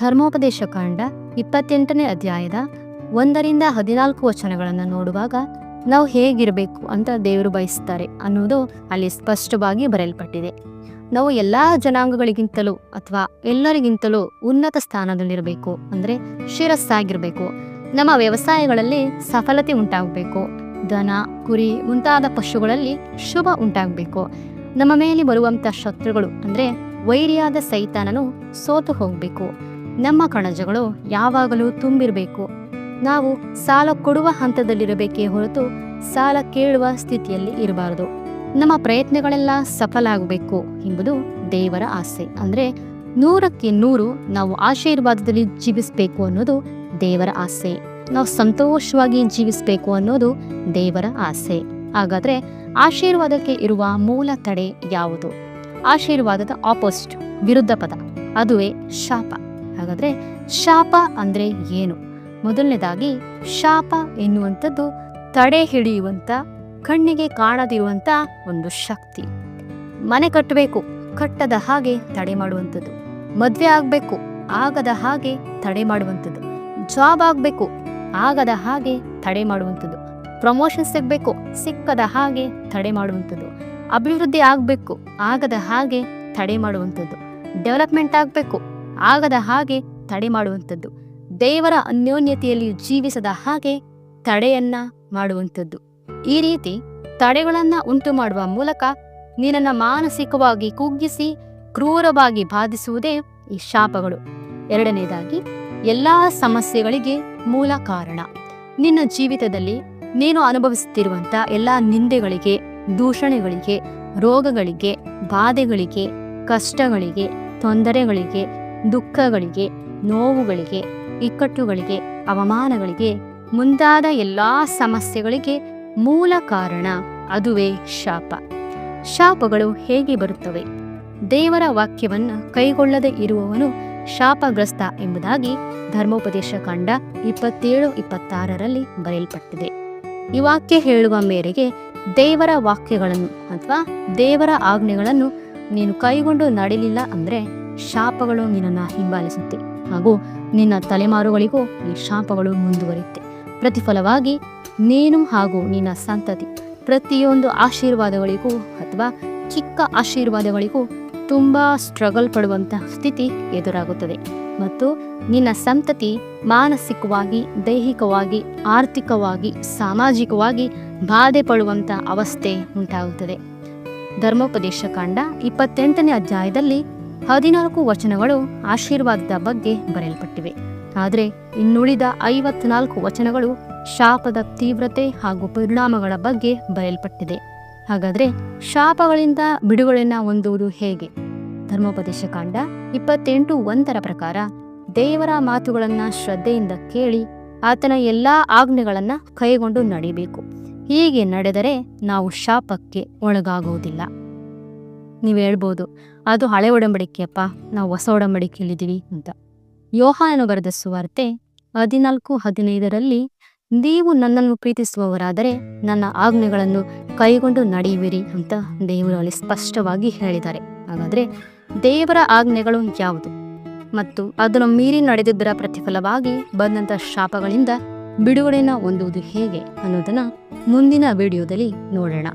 ಧರ್ಮೋಪದೇಶ ಕಾಂಡ ಇಪ್ಪತ್ತೆಂಟನೇ ಅಧ್ಯಾಯದ ಒಂದರಿಂದ ಹದಿನಾಲ್ಕು ವಚನಗಳನ್ನು ನೋಡುವಾಗ ನಾವು ಹೇಗಿರಬೇಕು ಅಂತ ದೇವರು ಬಯಸ್ತಾರೆ ಅನ್ನೋದು ಅಲ್ಲಿ ಸ್ಪಷ್ಟವಾಗಿ ಬರೆಯಲ್ಪಟ್ಟಿದೆ. ನಾವು ಎಲ್ಲ ಜನಾಂಗಗಳಿಗಿಂತಲೂ ಅಥವಾ ಎಲ್ಲರಿಗಿಂತಲೂ ಉನ್ನತ ಸ್ಥಾನದಲ್ಲಿರಬೇಕು, ಅಂದರೆ ಶಿರಸ್ಸಾಗಿರಬೇಕು. ನಮ್ಮ ವ್ಯವಸಾಯಗಳಲ್ಲಿ ಸಫಲತೆ ಉಂಟಾಗಬೇಕು. ದನ, ಕುರಿ ಮುಂತಾದ ಪಶುಗಳಲ್ಲಿ ಶುಭ ಉಂಟಾಗಬೇಕು. ನಮ್ಮ ಮೇಲೆ ಬರುವಂಥ ಶತ್ರುಗಳು ಅಂದರೆ ವೈರಿಯಾದ ಸೈತಾನನು ಸೋತು ಹೋಗಬೇಕು. ನಮ್ಮ ಕಣಜಗಳು ಯಾವಾಗಲೂ ತುಂಬಿರಬೇಕು. ನಾವು ಸಾಲ ಕೊಡುವ ಹಂತದಲ್ಲಿರಬೇಕೇ ಹೊರತು ಸಾಲ ಕೇಳುವ ಸ್ಥಿತಿಯಲ್ಲಿ ಇರಬಾರದು. ನಮ್ಮ ಪ್ರಯತ್ನಗಳೆಲ್ಲ ಸಫಲ ಆಗಬೇಕು ಎಂಬುದು ದೇವರ ಆಸೆ. ಅಂದರೆ ನೂರಕ್ಕೆ ನೂರು ನಾವು ಆಶೀರ್ವಾದದಲ್ಲಿ ಜೀವಿಸಬೇಕು ಅನ್ನೋದು ದೇವರ ಆಸೆ. ನಾವು ಸಂತೋಷವಾಗಿ ಜೀವಿಸಬೇಕು ಅನ್ನೋದು ದೇವರ ಆಸೆ. ಹಾಗಾದ್ರೆ ಆಶೀರ್ವಾದಕ್ಕೆ ಇರುವ ಮೂಲ ತಡೆ ಯಾವುದು? ಆಶೀರ್ವಾದದ ಆಪೋಸಿಟ್ ವಿರುದ್ಧ ಪದ. ಅದುವೇ ಶಾಪ. ಹಾಗಾದ್ರೆ ಶಾಪ ಅಂದ್ರೆ ಏನು? ಮೊದಲನೇದಾಗಿ ಶಾಪ ಎನ್ನುವಂಥದ್ದು ತಡೆ ಹಿಡಿಯುವಂತ ಕಣ್ಣಿಗೆ ಕಾಣದಿರುವಂತ ಒಂದು ಶಕ್ತಿ. ಮನೆ ಕಟ್ಟಬೇಕು, ಕಟ್ಟದ ಹಾಗೆ ತಡೆ ಮಾಡುವಂಥದ್ದು. ಮದ್ವೆ ಆಗಬೇಕು, ಆಗದ ಹಾಗೆ ತಡೆ ಮಾಡುವಂಥದ್ದು. ಜಾಬ್ ಆಗಬೇಕು, ಆಗದ ಹಾಗೆ ತಡೆ ಮಾಡುವಂಥದ್ದು. ಪ್ರಮೋಷನ್ ಸಿಗಬೇಕು ಸಿಕ್ಕದ ಹಾಗೆ ತಡೆ ಮಾಡುವಂಥದ್ದು. ಅಭಿವೃದ್ಧಿ ಆಗಬೇಕು, ಆಗದ ಹಾಗೆ ತಡೆ ಮಾಡುವಂಥದ್ದು. ಡೆವಲಪ್ಮೆಂಟ್ ಆಗಬೇಕು, ಆಗದ ಹಾಗೆ ತಡೆ ಮಾಡುವಂಥದ್ದು. ದೇವರ ಅನ್ಯೋನ್ಯತೆಯಲ್ಲಿ ಜೀವಿಸದ ಹಾಗೆ ತಡೆಯನ್ನ ಮಾಡುವಂಥದ್ದು. ಈ ರೀತಿ ತಡೆಗಳನ್ನ ಉಂಟು ಮಾಡುವ ಮೂಲಕ ನಿನ್ನನ್ನು ಮಾನಸಿಕವಾಗಿ ಕುಗ್ಗಿಸಿ, ಕ್ರೂರವಾಗಿ ಬಾಧಿಸುವುದೇ ಈ ಶಾಪಗಳು. ಎರಡನೇದಾಗಿ ಎಲ್ಲಾ ಸಮಸ್ಯೆಗಳಿಗೆ ಮೂಲ ಕಾರಣ. ನಿನ್ನ ಜೀವಿತದಲ್ಲಿ ನೀನು ಅನುಭವಿಸುತ್ತಿರುವಂತ ಎಲ್ಲ ನಿಂದೆಗಳಿಗೆ, ದೂಷಣೆಗಳಿಗೆ, ರೋಗಗಳಿಗೆ, ಬಾಧೆಗಳಿಗೆ, ಕಷ್ಟಗಳಿಗೆ, ತೊಂದರೆಗಳಿಗೆ, ದುಃಖಗಳಿಗೆ, ನೋವುಗಳಿಗೆ, ಇಕ್ಕಟ್ಟುಗಳಿಗೆ, ಅವಮಾನಗಳಿಗೆ ಮುಂದಾದ ಎಲ್ಲ ಸಮಸ್ಯೆಗಳಿಗೆ ಮೂಲ ಕಾರಣ ಅದುವೇ ಶಾಪ. ಶಾಪಗಳು ಹೇಗೆ ಬರುತ್ತವೆ? ದೇವರ ವಾಕ್ಯವನ್ನು ಕೈಗೊಳ್ಳದೆ ಇರುವವನು ಶಾಪಗ್ರಸ್ತ ಎಂಬುದಾಗಿ ಧರ್ಮೋಪದೇಶ ಕಾಂಡ ಇಪ್ಪತ್ತೇಳು, ಇಪ್ಪತ್ತಾರರಲ್ಲಿ ಬರೆಯಲ್ಪಟ್ಟಿದೆ. ಈ ವಾಕ್ಯ ಹೇಳುವ ಮೇರೆಗೆ ದೇವರ ವಾಕ್ಯಗಳನ್ನು ಅಥವಾ ದೇವರ ಆಜ್ಞೆಗಳನ್ನು ನೀನು ಕೈಗೊಂಡು ನಡೆಯಲಿಲ್ಲ ಅಂದರೆ ಶಾಪಗಳು ನಿನ್ನನ್ನು ಹಿಂಬಾಲಿಸುತ್ತೆ ಹಾಗೂ ನಿನ್ನ ತಲೆಮಾರುಗಳಿಗೂ ಈ ಶಾಪಗಳು ಮುಂದುವರಿಯುತ್ತೆ. ಪ್ರತಿಫಲವಾಗಿ, ನೀನು ಹಾಗೂ ನಿನ್ನ ಸಂತತಿ ಪ್ರತಿಯೊಂದು ಆಶೀರ್ವಾದಗಳಿಗೂ ಅಥವಾ ಚಿಕ್ಕ ಆಶೀರ್ವಾದಗಳಿಗೂ ತುಂಬ ಸ್ಟ್ರಗಲ್ ಪಡುವಂತಹ ಸ್ಥಿತಿ ಎದುರಾಗುತ್ತದೆ. ಮತ್ತು ನಿನ್ನ ಸಂತತಿ ಮಾನಸಿಕವಾಗಿ, ದೈಹಿಕವಾಗಿ, ಆರ್ಥಿಕವಾಗಿ, ಸಾಮಾಜಿಕವಾಗಿ ಬಾಧೆ ಪಡುವಂಥ ಅವಸ್ಥೆ ಉಂಟಾಗುತ್ತದೆ. ಧರ್ಮೋಪದೇಶ ಕಾಂಡ ಇಪ್ಪತ್ತೆಂಟನೇ ಅಧ್ಯಾಯದಲ್ಲಿ ಹದಿನಾಲ್ಕು ವಚನಗಳು ಆಶೀರ್ವಾದದ ಬಗ್ಗೆ ಬರೆಯಲ್ಪಟ್ಟಿವೆ. ಆದರೆ ಇನ್ನುಳಿದ ಐವತ್ನಾಲ್ಕು ವಚನಗಳು ಶಾಪದ ತೀವ್ರತೆ ಹಾಗೂ ಪರಿಣಾಮಗಳ ಬಗ್ಗೆ ಬರೆಯಲ್ಪಟ್ಟಿದೆ. ಹಾಗಾದ್ರೆ ಶಾಪಗಳಿಂದ ಬಿಡುಗಡೆಯನ್ನ ಹೊಂದುವುದು ಹೇಗೆ? ಧರ್ಮೋಪದೇಶ ಕಾಂಡ ಇಪ್ಪತ್ತೆಂಟು ಒಂದರ ಪ್ರಕಾರ ದೇವರ ಮಾತುಗಳನ್ನ ಶ್ರದ್ಧೆಯಿಂದ ಕೇಳಿ ಆತನ ಎಲ್ಲಾ ಆಜ್ಞೆಗಳನ್ನ ಕೈಗೊಂಡು ನಡಿಬೇಕು ಹೀಗೆ ನಡೆದರೆ ನಾವು ಶಾಪಕ್ಕೆ ಒಳಗಾಗುವುದಿಲ್ಲ. ನೀವು ಹೇಳ್ಬೋದು, ಅದು ಹಳೆ ಒಡಂಬಡಿಕೆಯಪ್ಪ ನಾವು ಹೊಸ ಒಡಂಬಡಿಕೆಯಲ್ಲಿದ್ದೀವಿ ಅಂತ. ಯೋಹಾನನು ಬರೆದ ಸುವಾರ್ತೆ ಹದಿನಾಲ್ಕು ಹದಿನೈದರಲ್ಲಿ ನೀವು ನನ್ನನ್ನು ಪ್ರೀತಿಸುವವರಾದರೆ ನನ್ನ ಆಜ್ಞೆಗಳನ್ನು ಕೈಗೊಂಡು ನಡೆಯುವಿರಿ ಅಂತ ದೇವರು ಅಲ್ಲಿ ಸ್ಪಷ್ಟವಾಗಿ ಹೇಳಿದ್ದಾರೆ. ಹಾಗಾದ್ರೆ ದೇವರ ಆಜ್ಞೆಗಳು ಯಾವುದು? ಮತ್ತು ಅದನ್ನು ಮೀರಿ ನಡೆದಿದ್ದರ ಪ್ರತಿಫಲವಾಗಿ ಬಂದಂಥ ಶಾಪಗಳಿಂದ ಬಿಡುಗಡೆನ ಹೊಂದುವುದು ಹೇಗೆ ಅನ್ನೋದನ್ನ ಮುಂದಿನ ವಿಡಿಯೋದಲ್ಲಿ ನೋಡೋಣ.